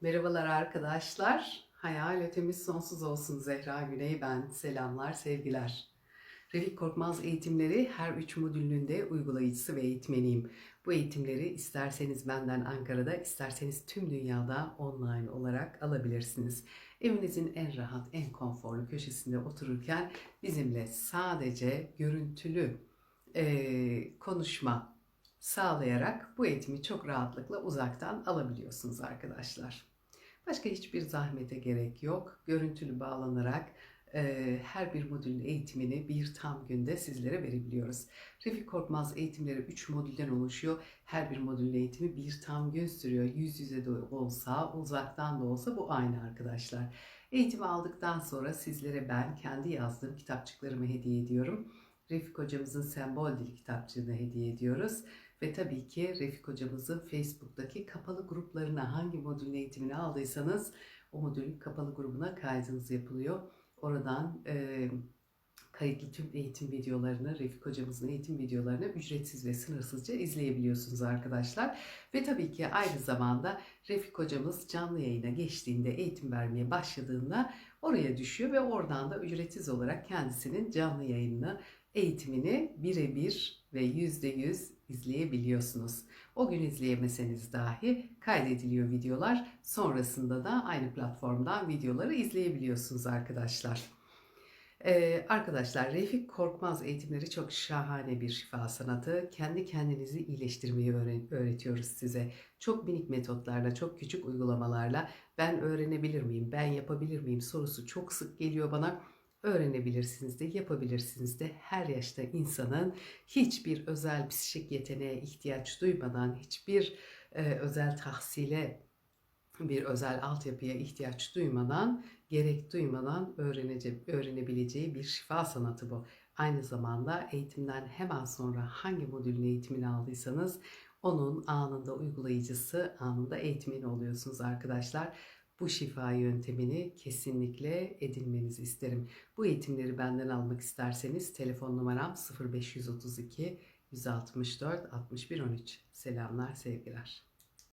Merhabalar arkadaşlar. Hayal ötemiz sonsuz olsun Zehra Güney ben. Selamlar, sevgiler. Refik Korkmaz eğitimleri her üç modülünün de uygulayıcısı ve eğitmeniyim. Bu eğitimleri isterseniz benden Ankara'da, isterseniz tüm dünyada online olarak alabilirsiniz. Evinizin en rahat, en konforlu köşesinde otururken bizimle sadece görüntülü eee, konuşma sağlayarak bu eğitimi çok rahatlıkla uzaktan alabiliyorsunuz arkadaşlar. Başka hiçbir zahmete gerek yok. Görüntülü bağlanarak e, her bir modülün eğitimini bir tam günde sizlere verebiliyoruz. Refik Korkmaz eğitimleri 3 modülden oluşuyor. Her bir modülün eğitimi bir tam gün sürüyor. Yüz yüze de olsa, uzaktan da olsa bu aynı arkadaşlar. Eğitimi aldıktan sonra sizlere ben kendi yazdığım kitapçıklarımı hediye ediyorum. Refik hocamızın sembol dil kitapçığını hediye ediyoruz. Ve tabii ki Refik hocamızın Facebook'taki kapalı gruplarına hangi modülün eğitimini aldıysanız o modülün kapalı grubuna kaydınız yapılıyor. Oradan e, kayıtlı tüm eğitim videolarını, Refik hocamızın eğitim videolarını ücretsiz ve sınırsızca izleyebiliyorsunuz arkadaşlar. Ve tabii ki aynı zamanda Refik hocamız canlı yayına geçtiğinde, eğitim vermeye başladığında oraya düşüyor ve oradan da ücretsiz olarak kendisinin canlı yayınını, eğitimini birebir ve yüzde yüz izleyebiliyorsunuz. O gün izleyemeseniz dahi kaydediliyor videolar. Sonrasında da aynı platformdan videoları izleyebiliyorsunuz arkadaşlar. Ee, arkadaşlar Refik Korkmaz eğitimleri çok şahane bir şifa sanatı. Kendi kendinizi iyileştirmeyi öğre- öğretiyoruz size. Çok minik metotlarla, çok küçük uygulamalarla ben öğrenebilir miyim, ben yapabilir miyim sorusu çok sık geliyor bana. Öğrenebilirsiniz de, yapabilirsiniz de. Her yaşta insanın hiçbir özel psikik yeteneğe ihtiyaç duymadan, hiçbir e, özel tahsile, bir özel altyapıya ihtiyaç duymadan, gerek duymadan öğrenece, öğrenebileceği bir şifa sanatı bu. Aynı zamanda eğitimden hemen sonra hangi modülün eğitimini aldıysanız onun anında uygulayıcısı, anında eğitmeni oluyorsunuz arkadaşlar. Bu şifa yöntemini kesinlikle edinmenizi isterim. Bu eğitimleri benden almak isterseniz telefon numaram 0532 164 61 13. Selamlar, sevgiler.